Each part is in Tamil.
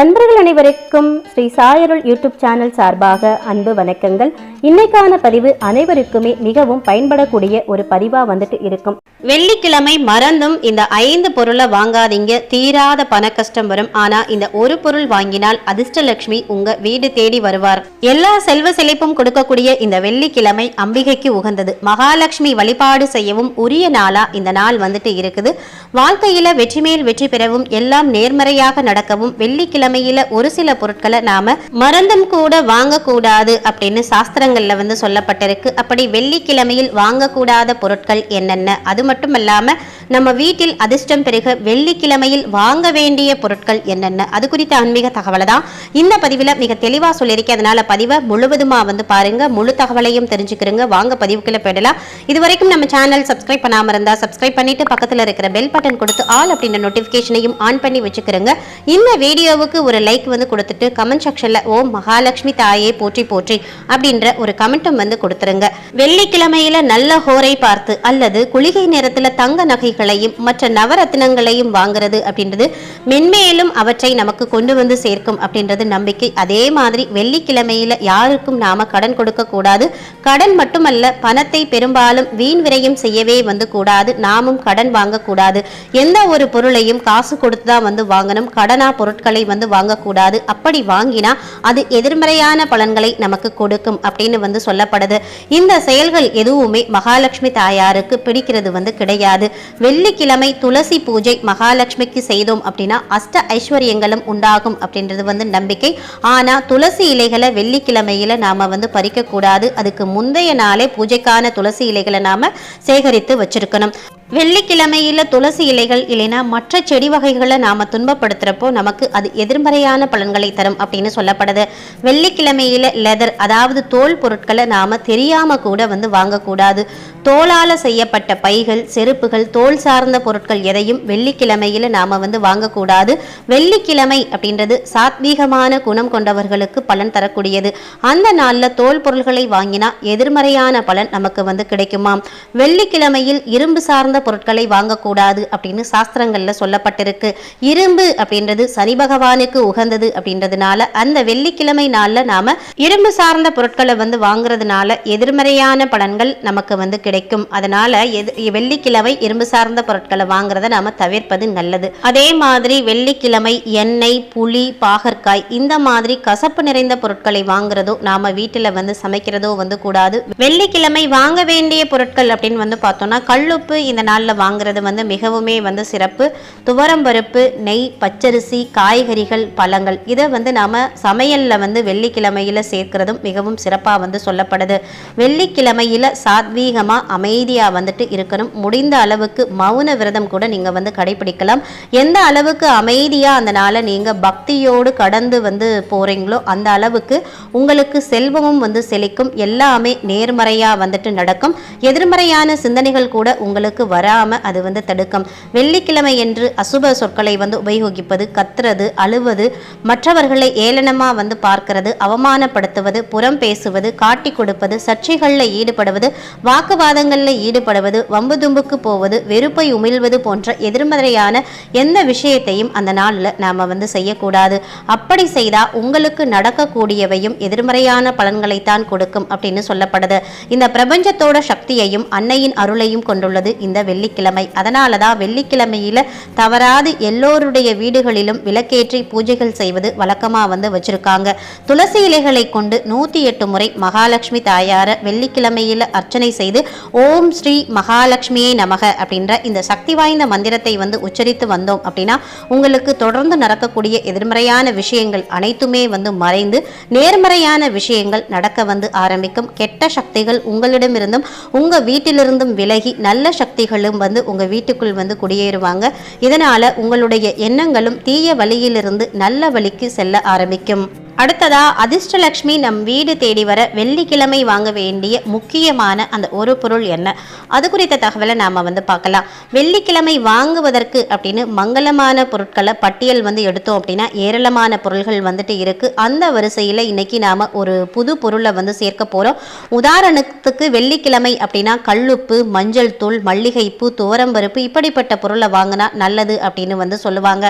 நண்பர்கள் அனைவருக்கும் ஸ்ரீ சாயருள் யூடியூப் சேனல் சார்பாக அன்பு வணக்கங்கள். இன்னைக்கான பதிவு அனைவருக்குமே மிகவும் பயன்படக்கூடிய ஒரு பதிவா வந்துட்டு இருக்கும். வெள்ளிக்கிழமை மறந்தும் இந்த ஐந்து பொருளை வாங்காதீங்க. தீராத பண கஷ்டம் வரும். ஆனா இந்த ஒரு பொருள் வாங்கினால் அதிர்ஷ்டலட்சுமி உங்க வீடு தேடி வருவார். எல்லா செல்வ செழிப்பும் கொடுக்கக்கூடிய இந்த வெள்ளிக்கிழமை அம்பிகைக்கு உகந்தது. மகாலட்சுமி வழிபாடு செய்யவும் உரிய நாளா இந்த நாள் வந்துட்டு இருக்குது. வாழ்க்கையில வெற்றி மேல் வெற்றி பெறவும் எல்லாம் நேர்மறையாக நடக்கவும் வெள்ளிக்கிழமையில ஒரு சில பொருட்களை நாம மறந்தும் கூட வாங்கக்கூடாது அப்படின்னு சாஸ்திர புராணங்களில் வந்து சொல்லப்பட்டிருக்கு. அப்படி வெள்ளிக்கிழமையில் வாங்கக்கூடாத பொருட்கள் என்னென்ன? அது மட்டும் இல்லாம நம்ம வீட்டில் அதிர்ஷ்டம் பெருக வெள்ளிக்கிழமையில் வாங்க வேண்டிய பொருட்கள் என்னென்ன? அது குறித்த ஆன்மீக தகவலை தான் இந்த பதிவில் மிக தெளிவாக சொல்லியிருக்கேன் அதனால பதிவை முழுவதுமா வந்து பாருங்க. முழு தகவலையும் தெரிஞ்சுக்கிறோங்க வாங்க பதிவுக்குள்ள போயிடலாம். இது வரைக்கும் நம்ம சேனல் சப்ஸ்கிரைப் பண்ணாம இருந்தால் சப்ஸ்கிரைப் பண்ணிட்டு பக்கத்துல இருக்கிற பெல் பட்டன் கொடுத்து ஆல் அப்படின்ற நோட்டிஃபிகேஷனையும் ஆன் பண்ணி வச்சுக்கிறோங்க இந்த வீடியோவுக்கு ஒரு லைக் வந்து கொடுத்துட்டு கமெண்ட் செக்ஷன்ல ஓம் மகாலட்சுமி தாயே போற்றி போற்றி அப்படின்ற ஒரு கமெண்ட்டும் வந்து கொடுத்துருங்க. வெள்ளிக்கிழமையில நல்ல ஹோரை பார்த்து அல்லது குளிகை நேரத்துல தங்க நகைகளையும் மற்ற நவரத்தினங்களையும் வாங்குறது அப்படின்றது மென்மேலும் அவற்றை நமக்கு கொண்டு வந்து சேர்க்கும் அப்படின்றது நம்பிக்கை. அதே மாதிரி வெள்ளிக்கிழமையில யாருக்கும் நாம கடன் கொடுக்க கூடாது. கடன் மட்டுமல்ல பணத்தை பெரும்பாலும் வீண் விரயம் செய்யவே வந்து கூடாது. நாமும் கடன் வாங்கக்கூடாது எந்த ஒரு பொருளையும் காசு கொடுத்து தான் வந்து வாங்கணும். கடனா பொருட்களை வந்து வாங்கக்கூடாது அப்படி வாங்கினா அது எதிர்மறையான பலன்களை நமக்கு கொடுக்கும் அப்படின்னு அப்படின்னு வந்து சொல்லப்படுது. இந்த செயல்கள் எதுவுமே மகாலட்சுமி தாயாருக்கு பிடிக்கிறது வந்து கிடையாது. வெள்ளிக்கிழமை துளசி பூஜை மகாலட்சுமிக்கு செய்தோம் அப்படின்னா அஷ்ட ஐஸ்வர்யங்களும் உண்டாகும் அப்படின்றது வந்து நம்பிக்கை. ஆனால் துளசி இலைகளை வெள்ளிக்கிழமையில நாம வந்து பறிக்கக்கூடாது. அதுக்கு முந்தைய நாளே பூஜைக்கான துளசி இலைகளை நாம சேகரித்து வச்சிருக்கணும். வெள்ளிக்கிழமையில துளசி இலைகள் இல்லைன்னா மற்ற செடி வகைகளை நாம துன்பப்படுத்துறப்போ நமக்கு அது எதிர்மறையான பலன்களை தரும் அப்படின்னு சொல்லப்படுது. வெள்ளிக்கிழமையில லெதர் அதாவது தோல் பொருட்களை நாம தெரியாம கூட வந்து வாங்கக்கூடாது. தோளால் செய்யப்பட்ட பைகள் செருப்புகள் தோல் சார்ந்த பொருட்கள் எதையும் வெள்ளிக்கிழமையில நாம வந்து வாங்கக்கூடாது. வெள்ளிக்கிழமை அப்படின்றது சாத்வீகமான குணம் கொண்டவர்களுக்கு பலன் தரக்கூடியது. அந்த நாளில் தோல் பொருள்களை வாங்கினா எதிர்மறையான பலன் நமக்கு வந்து கிடைக்குமாம். வெள்ளிக்கிழமையில் இரும்பு சார்ந்த பொருட்களை வாங்கக்கூடாது அப்படின்னு சாஸ்திரங்கள்ல சொல்லப்பட்டிருக்கு. இரும்பு அப்படின்றது சனி பகவானுக்கு உகந்தது அப்படின்றதுனால அந்த வெள்ளிக்கிழமை நாளில் நாம இரும்பு சார்ந்த பொருட்களை வந்து வாங்குறதுனால எதிர்மறையான பலன்கள் நமக்கு வந்து கிடைக்கும் கிடைக்கும். அதனால எது வெள்ளிக்கிழமை இரும்பு சார்ந்த பொருட்களை வாங்குறத நாம தவிர்ப்பது நல்லது. அதே மாதிரி வெள்ளிக்கிழமை எண்ணெய் புளி பாகற்காய் இந்த மாதிரி கசப்பு நிறைந்த பொருட்களை வாங்குறதோ நாம வீட்டுல வந்து சமைக்கிறதோ வந்து கூடாது. வெள்ளிக்கிழமை வாங்க வேண்டிய பொருட்கள் அப்படின்னு வந்து பார்த்தோம்னா கல்லுப்பு இந்த நாளில் வாங்குறது வந்து மிகவுமே வந்து சிறப்பு. துவரம்பருப்பு நெய் பச்சரிசி காய்கறிகள் பழங்கள் இதை வந்து நாம் சமையலில் வந்து வெள்ளிக்கிழமையில் சேர்க்கிறதும் மிகவும் சிறப்பாக வந்து சொல்லப்படுது. வெள்ளிக்கிழமையில் சாத்வீகமாக அமைதியாக வந்துட்டு இருக்கணும். முடிந்த அளவுக்கு மௌன விரதம் கூட நீங்கள் வந்து கடைபிடிக்கலாம். எந்த அளவுக்கு அமைதியாக அந்த நாளை நீங்கள் பக்தியோடு கடந்து வந்து போகிறீங்களோ அந்த அளவுக்கு உங்களுக்கு செல்வமும் வந்து செழிக்கும். எல்லாமே நேர்மறையாக வந்துட்டு நடக்கும். எதிர்மறையான சிந்தனைகள் கூட உங்களுக்கு வராமல் அது வந்து தடுக்கும். வெள்ளிக்கிழமை என்று அசுப சொற்களை வந்து உபயோகிப்பது கத்துறது அழுவது மற்றவர்களை ஏளனமாக வந்து பார்க்கிறது அவமானப்படுத்துவது புறம் பேசுவது காட்டி கொடுப்பது சர்ச்சைகளில் ஈடுபடுவது வாக்குவாதம் வாக்குவாதங்களில் ஈடுபடுவது வம்பு தும்புக்கு போவது வெறுப்பை உமிழ்வது போன்ற எதிர்மறையான எந்த விஷயத்தையும் அந்த நாளில் நாம் வந்து செய்யக்கூடாது. அப்படி செய்தால் உங்களுக்கு நடக்கக்கூடியவையும் எதிர்மறையான பலன்களைத்தான் கொடுக்கும் அப்படின்னு சொல்லப்படுது. இந்த பிரபஞ்சத்தோட சக்தியையும் அன்னையின் அருளையும் கொண்டுள்ளது இந்த வெள்ளிக்கிழமை. அதனால தான் வெள்ளிக்கிழமையில் தவறாது எல்லோருடைய வீடுகளிலும் விளக்கேற்றி பூஜைகள் செய்வது வழக்கமாக வந்து வச்சுருக்காங்க. துளசி இலைகளை கொண்டு நூற்றி எட்டு முறை மகாலட்சுமி தாயார வெள்ளிக்கிழமையில் அர்ச்சனை செய்து ஓம் ஸ்ரீ மகாலட்சுமியே நமக அப்படின்ற இந்த சக்தி வாய்ந்த மந்திரத்தை வந்து உச்சரித்து வந்தோம் அப்படின்னா உங்களுக்கு தொடர்ந்து நடக்கக்கூடிய எதிர்மறையான விஷயங்கள் அனைத்துமே வந்து மறைந்து நேர்மறையான விஷயங்கள் நடக்க வந்து ஆரம்பிக்கும். கெட்ட சக்திகள் உங்களிடமிருந்தும் உங்கள் வீட்டிலிருந்தும் விலகி நல்ல சக்திகளும் வந்து உங்கள் வீட்டுக்குள் வந்து குடியேறுவாங்க. இதனால் உங்களுடைய எண்ணங்களும் தீய வழியிலிருந்து நல்ல வழிக்கு செல்ல ஆரம்பிக்கும். அடுத்ததா அதிர்ஷ்டலக்ஷ்மி நம் வீடு தேடி வர வெள்ளிக்கிழமை வாங்க வேண்டிய முக்கியமான அந்த ஒரு பொருள் என்ன? அது குறித்த தகவலை நாம வந்து பார்க்கலாம். வெள்ளிக்கிழமை வாங்குவதற்கு அப்படின்னு மங்களமான பொருட்களை பட்டியல் வந்து எடுத்தோம் அப்படின்னா ஏராளமான பொருள்கள் வந்துட்டு இருக்கு. அந்த வரிசையில் இன்னைக்கு நாம ஒரு புது பொருளை வந்து சேர்க்க போறோம். உதாரணத்துக்கு வெள்ளிக்கிழமை அப்படின்னா கல்லுப்பு மஞ்சள் தூள் மல்லிகைப்பூ துவரம்பருப்பு இப்படிப்பட்ட பொருளை வாங்கினா நல்லது அப்படின்னு வந்து சொல்லுவாங்க.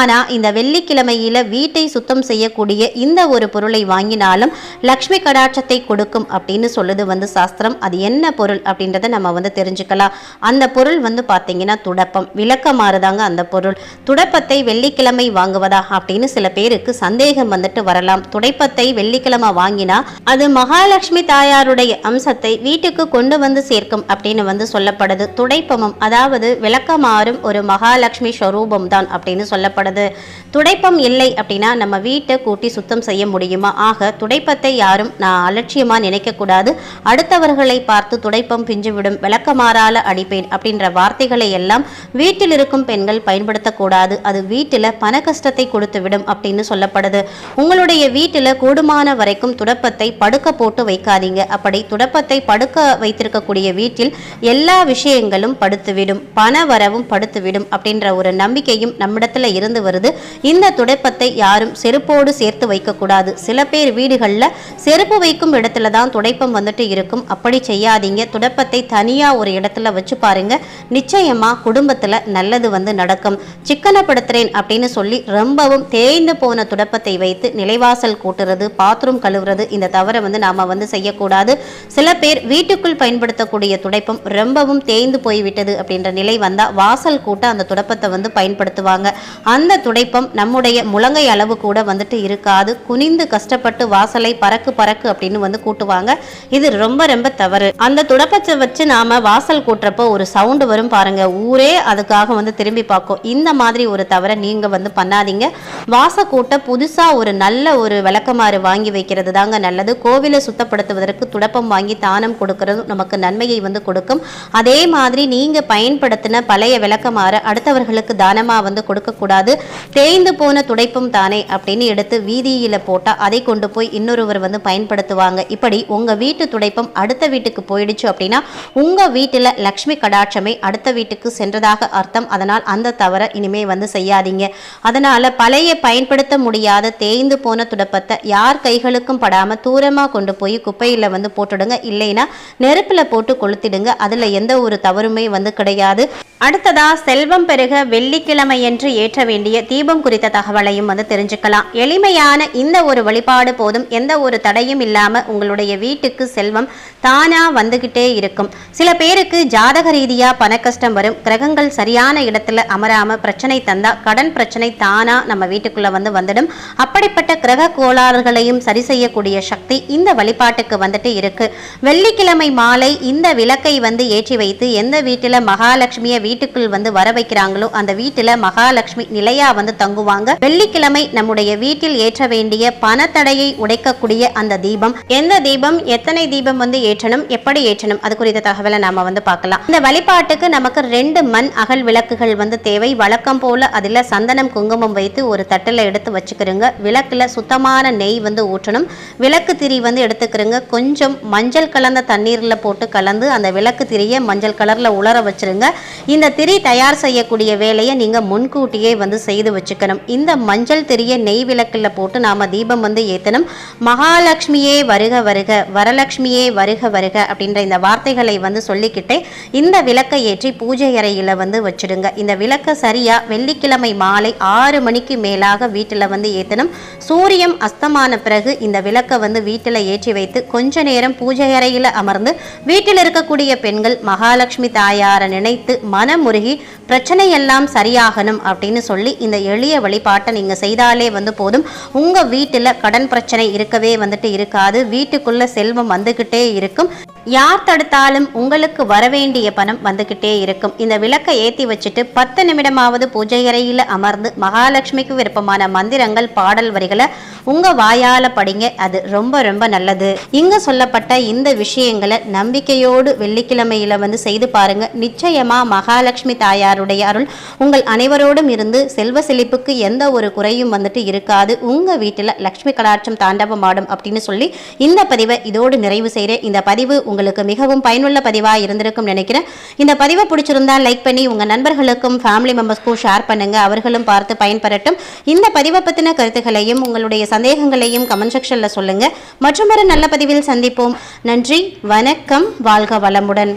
ஆனா இந்த வெள்ளிக்கிழமையில வீட்டை சுத்தம் செய்யக்கூடிய இந்த ஒரு பொருளை வாங்கினாலும் லக்ஷ்மி கடாட்சத்தை கொடுக்கும் அப்படின்னு சொல்லுது வந்து சாஸ்திரம். அது என்ன பொருள் அப்படின்றத நம்ம வந்து தெரிஞ்சுக்கலாம். அந்த பொருள் வந்து பார்த்தீங்கன்னா துடப்பம். விளக்க மாறுதாங்க அந்த பொருள். துடப்பத்தை வெள்ளிக்கிழமை வாங்குவதா அப்படின்னு சில பேருக்கு சந்தேகம் வந்துட்டு வரலாம். துடைப்பத்தை வெள்ளிக்கிழமை வாங்கினா அது மகாலட்சுமி தாயாருடைய அம்சத்தை வீட்டுக்கு கொண்டு வந்து சேர்க்கும் அப்படின்னு வந்து சொல்லப்படுது. துடைப்பமும் அதாவது விளக்கமாறும் ஒரு மகாலட்சுமி ஸ்வரூபம் தான் அப்படின்னு சொல்லப்படுது. துடைப்பம் இல்லை அப்படின்னா நம்ம வீட்டை கூட்டி சுத்தம் செய்ய முடியுமா? ஆக துடைப்பத்தை யாரும் நான் அலட்சியமா நினைக்க கூடாது அடுத்தவர்களை பார்த்து துடைப்பம் பிஞ்சுவிடும் விளக்கமாறால அடிப்பேன் அப்படின்ற வார்த்தைகளை எல்லாம் வீட்டில் இருக்கும் பெண்கள் பயன்படுத்தக்கூடாது. அது வீட்டில் பண கஷ்டத்தை கொடுத்து விடும் அப்படின்னு சொல்லப்படுது. உங்களுடைய வீட்டில் கூடுமான வரைக்கும் துடப்பத்தை படுக்க போட்டு வைக்காதீங்க. அப்படி துடப்பத்தை படுக்க வைத்திருக்கக்கூடிய வீட்டில் எல்லா விஷயங்களும் படுத்துவிடும் பண வரவும் படுத்துவிடும் அப்படின்ற ஒரு நம்பிக்கையும் நம்மிடத்துல இருந்து வருது. இந்த துடைப்பத்தை யாரும் செருப்போடு சேர்த்து வைக்கக்கூடாது. சில பேர் வீடுகளில் செருப்பு வைக்கும் இடத்துல தான் துடைப்பம் வந்துட்டு இருக்கும். அப்படி செய்யாதீங்க. துடைப்பத்தை தனியாக ஒரு இடத்துல வச்சு பாருங்க. நிச்சயமா குடும்பத்துல நல்லது வந்து நடக்கும். சிக்கனப்படுத்துறேன் அப்படின்னு சொல்லி ரொம்பவும் தேய்ந்து போன துடைப்பத்தை வைத்து நிலைவாசல் கூட்டுறது பாத்ரூம் கழுவுறது இந்த தவறை வந்து நாம வந்து செய்யக்கூடாது. சில பேர் வீட்டுக்குள் பயன்படுத்தக்கூடிய துடைப்பம் ரொம்பவும் தேய்ந்து போய்விட்டது அப்படின்ற நிலை வந்தால் வாசல் கூட்ட அந்த துடைப்பத்தை வந்து பயன்படுத்துவாங்க. அந்த துடைப்பம் நம்முடைய முழங்கை அளவு கூட வந்துட்டு இருக்காது. குனிந்து கஷ்டப்பட்டு வாசலை பறக்கு பறக்கு அப்படின்னு வந்து கூட்டுவாங்க. இது ரொம்ப ரொம்ப தவறு. அந்த துடைப்பத்தை வச்சு நாம வாசல் கூட்டுறப்போ ஒரு சவுண்டு வரும் பாருங்க. ஊரே அதுக்காக வந்து திரும்பி பார்க்கும். இந்த மாதிரி ஒரு தவறை நீங்க வந்து பண்ணாதீங்க. வாச கூட்ட புதுசா ஒரு நல்ல ஒரு விளக்கமாறு வாங்கி வைக்கிறது தாங்க நல்லது. கோவிலை சுத்தப்படுத்துவதற்கு துடப்பம் வாங்கி தானம் கொடுக்கறது நமக்கு நன்மையை வந்து கொடுக்கும். அதே மாதிரி நீங்க பயன்படுத்தின பழைய விளக்கமாறு அடுத்தவர்களுக்கு தானமா வந்து கொடுக்க கூடாது தேய்ந்து போன துடைப்பும் தானே அப்படின்னு எடுத்து வீதியை போட்டா அதை கொண்டு போய் இன்னொருவர் வந்து பயன்படுத்துவாங்க. இப்படி உங்கள் வீட்டு துடைப்பம் அடுத்த வீட்டுக்கு போயிடுச்சு அப்படின்னா உங்கள் வீட்டில் லக்ஷ்மி கடாட்சமே அடுத்த வீட்டுக்கு சென்றதாக அர்த்தம். அதனால் அந்த தவறை இனிமேல் வந்து செய்யாதீங்க. அதனால் பழைய பயன்படுத்த முடியாத தேய்ந்து போன துடப்பத்தை யார் கைகளுக்கும் படாமல் தூரமாக கொண்டு போய் குப்பையில் வந்து போட்டுடுங்க. இல்லைன்னா நெருப்பில் போட்டு கொளுத்திடுங்க. அதில் எந்த ஒரு தவறுமே வந்து கிடையாது. அடுத்ததா செல்வம் பெருக வெள்ளிக்கிழமையன்று ஏற்ற வேண்டிய தீபம் குறித்த தகவலையும் வந்து தெரிஞ்சுக்கலாம். எளிமையான இந்த ஒரு வழிபாடு போதும். எந்த ஒரு தடையும் இல்லாம உங்களுடைய வீட்டுக்கு செல்வம் தானா வந்துகிட்டே இருக்கும். சில பேருக்கு ஜாதக ரீதியா பண கஷ்டம் வரும். கிரகங்கள் சரியான இடத்துல அமராம பிரச்சனை தந்தால் கடன் பிரச்சனை தானா நம்ம வீட்டுக்குள்ளே வந்து வந்துடும். அப்படிப்பட்ட கிரக கோளாறுகளையும் சரி செய்யக்கூடிய சக்தி இந்த வழிபாட்டுக்கு வந்துட்டு இருக்கு. வெள்ளிக்கிழமை மாலை இந்த விளக்கை வந்து ஏற்றி வைத்து எந்த வீட்டுல மகாலட்சுமியை வீட்டுக்குள் வந்து வர வைக்கிறாங்களோ அந்த வீட்டுல மகாலட்சுமி நிலையா வந்து தங்குவாங்க. வெள்ளிக்கிழமை நம்முடைய வீட்டில் ஏற்ற வேண்டிய வேண்டிய பணத்தடையை உடைக்கக்கூடிய அந்த தீபம். எந்த தீபம் எத்தனை தீபம் வந்து ஏற்றணும் எப்படி ஏற்றணும் அது குறித்த தகவலை நாம வந்து பார்க்கலாம். இந்த வழிபாட்டுக்கு நமக்கு ரெண்டு மண் அகல் விளக்குகள் வந்து தேவை. வழக்கம் போல அதில் சந்தனம் குங்குமம் வைத்து ஒரு தட்டில் எடுத்து வச்சுக்கிறோங்க விளக்கில் சுத்தமான நெய் வந்து ஊற்றணும். விளக்கு திரி வந்து எடுத்துக்கிறோங்க கொஞ்சம் மஞ்சள் கலந்த தண்ணீரில் போட்டு கலந்து அந்த விளக்கு திரியை மஞ்சள் கலரில் உலர வச்சுருங்க. இந்த திரி தயார் செய்யக்கூடிய வேலையை நீங்கள் முன்கூட்டியே வந்து செய்து வச்சுக்கணும். இந்த மஞ்சள் திரியை நெய் விளக்கில் போட்டு நான் நாம தீபம் வந்து ஏத்தணும். மகாலட்சுமியே வருக வருக வரலட்சுமியே வருக வருக அப்படின்ற இந்த வார்த்தைகளை வந்து சொல்லிக்கிட்டே இந்த விளக்கை ஏற்றி பூஜை அறையில் வந்து வச்சிடுங்க. இந்த விளக்கை சரியா வெள்ளிக்கிழமை மாலை ஆறு மணிக்கு மேலாக வீட்டில் வந்து ஏத்தணும். சூரியன் அஸ்தமான பிறகு இந்த விளக்கை வந்து வீட்டில் ஏற்றி வைத்து கொஞ்ச நேரம் பூஜை அறையில் அமர்ந்து வீட்டில் இருக்கக்கூடிய பெண்கள் மகாலட்சுமி தாயாரை நினைத்து மனமுருகி பிரச்சனை எல்லாம் சரியாகணும் அப்படின்னு சொல்லி இந்த எளிய வழிபாட்டை நீங்கள் செய்தாலே வந்து போதும். உங்கள் வீட்டில் கடன் பிரச்சனை இருக்கவே வந்துட்டு இருக்காது. வீட்டுக்குள்ள செல்வம் வந்துக்கிட்டே இருக்கும். யார் தடுத்தாலும் உங்களுக்கு வரவேண்டிய பணம் வந்துக்கிட்டே இருக்கும். இந்த விளக்கை ஏற்றி வச்சுட்டு பத்து நிமிடமாவது பூஜை அறையில் அமர்ந்து மகாலட்சுமிக்கு விருப்பமான மந்திரங்கள் பாடல் வரிகளை உங்க வாயால படிங்க. அது ரொம்ப ரொம்ப நல்லது. இங்க சொல்லப்பட்ட இந்த விஷயங்களை நம்பிக்கையோடு வெள்ளிக்கிழமையில வந்து செய்து பாருங்க. நிச்சயமா மகாலட்சுமி தாயாருடைய அருள் உங்கள் அனைவரோடும் இருந்து செல்வ செழிப்புக்கு எந்த ஒரு குறையும் வந்துட்டு இருக்காது. உங்க வீட்டில் வீட்டில் லக்ஷ்மி கடாட்சம் தாண்டவம் ஆடும் அப்படின்னு சொல்லி இந்த பதிவை இதோடு நிறைவு செய்கிறேன் இந்த பதிவு உங்களுக்கு மிகவும் பயனுள்ள பதிவாக இருந்திருக்கும் நினைக்கிறேன். இந்த பதிவை பிடிச்சிருந்தா லைக் பண்ணி உங்கள் நண்பர்களுக்கும் ஃபேமிலி மெம்பர்ஸ்க்கும் ஷேர் பண்ணுங்க. அவர்களும் பார்த்து பயன்பெறட்டும். இந்த பதிவை பற்றின கருத்துக்களையும் உங்களுடைய சந்தேகங்களையும் கமெண்ட் செக்ஷனில் சொல்லுங்க. மற்றும் ஒரு நல்ல பதிவில் சந்திப்போம். நன்றி வணக்கம். வாழ்க வளமுடன்.